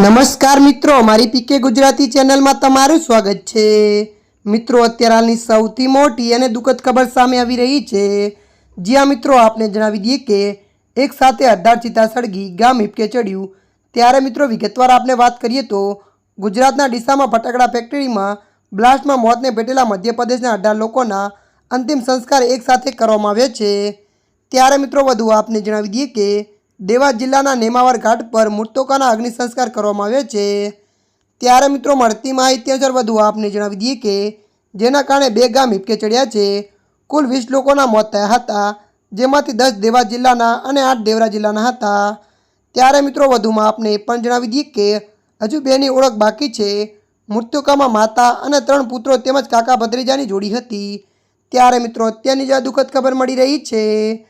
નમસ્કાર મિત્રો મારી પીકે ગુજરાતી ચેનલમાં તમારું સ્વાગત છે. મિત્રો, અત્યારે હાલની સૌથી મોટી અને દુઃખદ ખબર સામે આવી રહી છે. જ્યાં મિત્રો, આપને જણાવી દઈએ કે એક સાથે અઢાર ચિતા સળગી, ગામ હિપકે ચડ્યું. ત્યારે મિત્રો, વિગતવાર આપણે વાત કરીએ તો ગુજરાતના ડીસામાં ફટાકડા ફેક્ટરીમાં બ્લાસ્ટમાં મોતને ભેટેલા મધ્યપ્રદેશના અઢાર લોકોના અંતિમ સંસ્કાર એક સાથે કરવામાં આવ્યા છે. ત્યારે મિત્રો, વધુ આપને જણાવી દઈએ કે દેવા જિલ્લાના નેમાવર ઘાટ પર મૃતકોના અગ્નિ સંસ્કાર કરવામાં આવ્યો છે. ત્યારે મિત્રો, મળતી માહિતી અનુસાર વધુ આપને જણાવી દઈએ કે, જેના કારણે બે ગામ હિપકે ચડ્યા છે. કુલ વીસ લોકોના મોત થયા હતા, જેમાંથી દસ દેવા જિલ્લાના અને આઠ દેવરા જિલ્લાના હતા. ત્યારે મિત્રો, વધુમાં આપને એ પણ જણાવી દઈએ કે, હજુ બેની ઓળખ બાકી છે. મૃત્યુકામાં માતા અને ત્રણ પુત્રો તેમજ કાકા ભત્રીજાની જોડી હતી. ત્યારે મિત્રો, અત્યારની જે દુઃખદ ખબર મળી રહી છે.